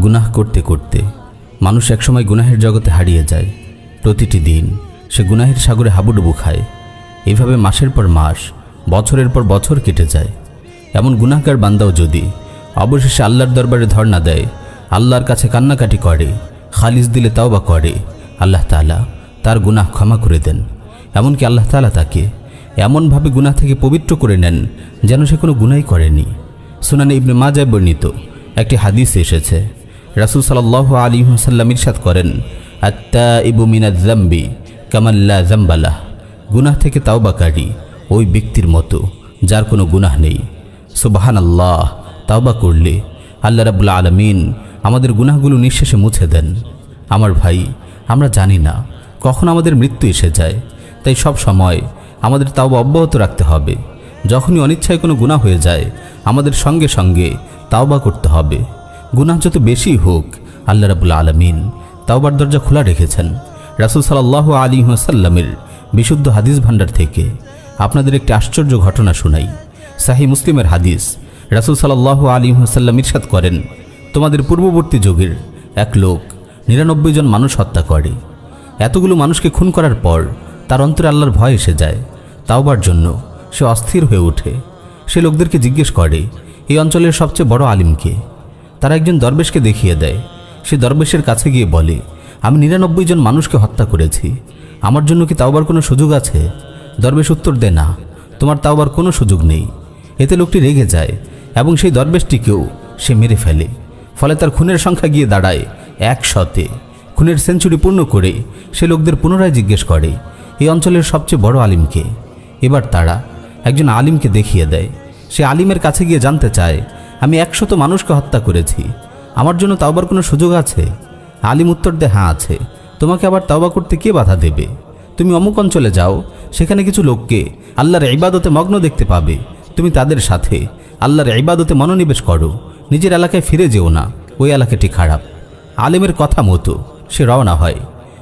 গুনাহ করতে করতে মানুষ একসময় গুনাহের জগতে হারিয়ে যায়। প্রতিটি দিন সে গুনাহের সাগরে হাবুডুবু খায়। এইভাবে মাসের পর মাস, বছরের পর বছর কেটে যায়। এমন গুনাহগার বান্দাও যদি অবশেষে আল্লাহর দরবারে ধর্ণা দেয়, আল্লাহর কাছে কান্নাকাটি করে, খালিজ দিলে তাও বা করে, আল্লাহ তাআলা তার গুনাহ ক্ষমা করে দেন। এমনকি আল্লাহ তাআলা তাকে এমনভাবে গুনাহ থেকে পবিত্র করে নেন যেন সে কোনো গুনাই করেনি। সুনানে ইবনে মাজায় বর্ণিত একটি হাদিস এসেছে রাসুল সাল্লাহ আলী সাল্লাম ইরশাদ করেন আত্মা ইবু মিনাদ জাম্বি কামাল্লা জাম্বালাহ গুনাহ থেকে তাওবাকারী ওই ব্যক্তির মতো, যার কোনো গুনাহ নেই। সুবাহান আল্লাহ তাওবা করলে আল্লাহ রাবুল্লা আলমিন আমাদের গুনাহগুলো নিঃশেষে মুছে দেন। আমার ভাই, আমরা জানি না কখন আমাদের মৃত্যু এসে যায়, তাই সব সময় আমাদের তাওবা অব্যাহত রাখতে হবে। যখনই অনিচ্ছায় কোনো গুনাহ হয়ে যায়, আমাদের সঙ্গে সঙ্গে তাওবা করতে হবে। গুনাহ যত বেশি হোক, আল্লাহ রাবুল্লা আলমিন তাওবার দরজা খোলা রেখেছেন। রাসুল সাল্লাহ আলী সাল্লামের বিশুদ্ধ হাদিস ভাণ্ডার থেকে আপনাদের একটি আশ্চর্য ঘটনা শোনাই। সাহি মুসলিমের হাদিস রাসুল সাল্লাহ আলী সাল্লাম ইরশাদ করেন, তোমাদের পূর্ববর্তী যুগের এক লোক নিরানব্বই জন মানুষ হত্যা করে। এতগুলো মানুষকে খুন করার পর তার অন্তরে আল্লাহর ভয় এসে যায়। তাওবার জন্য সে অস্থির হয়ে ওঠে। সে লোকদেরকে জিজ্ঞেস করে, এই অঞ্চলের সবচেয়ে বড় আলিমকে? তারা একজন দরবেশকে দেখিয়ে দেয়। সে দরবেশের কাছে গিয়ে বলে, আমি নিরানব্বই জন মানুষকে হত্যা করেছি। আমার জন্য কি তাওবার কোনো সুযোগ আছে? দরবেশ উত্তর দেয়, না, তোমার তাওবার কোনো সুযোগ নেই। এতে লোকটি রেগে যায় এবং সেই দরবেশটিকেও সে মেরে ফেলে। ফলে তার খুনের সংখ্যা গিয়ে দাঁড়ায় একশতে। খুনের সেঞ্চুরি পূর্ণ করে সে লোকদের পুনরায় জিজ্ঞেস করে এই অঞ্চলের সবচেয়ে বড় আলিমকে এবার তারা একজন আলিমকে দেখিয়ে দেয়। সে আলিমের কাছে গিয়ে জানতে চায় আমি একশত মানুষকে হত্যা করেছি। আমার জন্য তাওবার কোনো সুযোগ আছে? আলিম উত্তর দেয় হ্যাঁ আছে। তোমাকে আবার তাওবা করতে কে বাধা দেবে? তুমি অমুক অঞ্চলে যাও, সেখানে কিছু লোককে আল্লাহর ইবাদতে মগ্ন দেখতে পাবে। তুমি তাদের সাথে আল্লাহর ইবাদতে মনোনিবেশ করো। নিজের এলাকায় ফিরে যেও না, ওই এলাকাটি খারাপ। আলিমের কথা মতো সে রওনা হয়।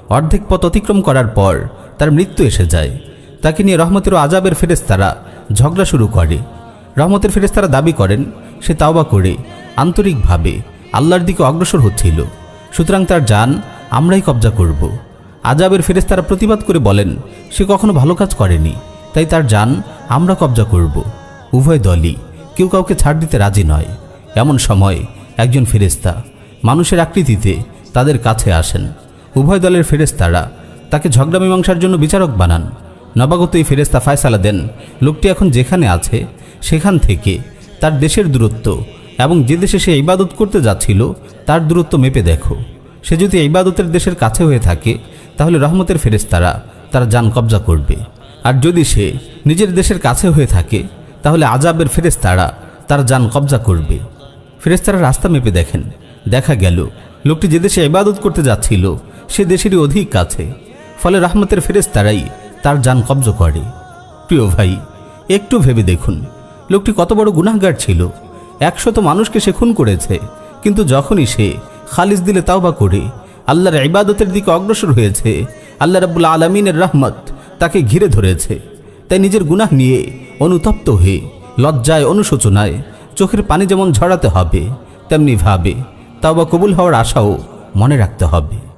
অর্ধেক পথ অতিক্রম করার পর তার মৃত্যু এসে যায়। তাকে নিয়ে রহমতের ও আজাবের ফেরেস্তারা ঝগড়া শুরু করে। রহমতের ফেরেস্তারা দাবি করেন সে তাওবা করে, আন্তরিকভাবে আল্লাহর দিকে অগ্রসর হচ্ছিল। সুতরাং তার যান আমরাই কবজা করব। আজাবের ফেরেস্তারা প্রতিবাদ করে বলেন, সে কখনো ভালো কাজ করেনি, তাই তার যান আমরা কবজা করব। উভয় দলই কেউ কাউকে ছাড় দিতে রাজি নয়। এমন সময় একজন ফেরেস্তা মানুষের আকৃতিতে তাদের কাছে আসেন। উভয় দলের ফেরেস্তারা তাকে ঝগড়া মীমাংসার জন্য বিচারক বানান। নবাগত এই ফেরেস্তা ফায়সালা দেন, লোকটি এখন যেখানে আছে, সেখান থেকে তার দেশের দূরত্ব এবং যে দেশে সে ইবাদত করতে যাচ্ছিল, তার দূরত্ব মেপে দেখো। সে যদি ইবাদতের দেশের কাছে হয়ে থাকে, তাহলে রহমতের ফেরেস্তারা তার যান কবজা করবে। আর যদি সে নিজের দেশের কাছে হয়ে থাকে, তাহলে আজাবের ফেরেস্তারা তার যান কবজা করবে। ফেরেস্তারা রাস্তা মেপে দেখেন। দেখা গেল, লোকটি যে দেশে ইবাদত করতে যাচ্ছিল, সে দেশেরই অধিক কাছে। ফলে রহমতের ফেরেস্তারাই তার যান কবজ করে। প্রিয় ভাই, একটু ভেবে দেখুন লোকটি কত বড় গুনাহগার ছিল। একশত মানুষকে সে খুন করেছে। কিন্তু যখনই সে খালিজ দিলে তাওবা করে, আল্লাহর ইবাদতের দিকে অগ্রসর হয়েছে, আল্লাহ রাবুল আলমিনের রহমত তাকে ঘিরে ধরেছে। তাই নিজের গুনাহ নিয়ে অনুতপ্ত হয়ে, লজ্জায় অনুশোচনায় চোখের পানি যেমন ঝরাতে হবে, তেমনি ভাবে তাওবা কবুল হওয়ার আশাও মনে রাখতে হবে।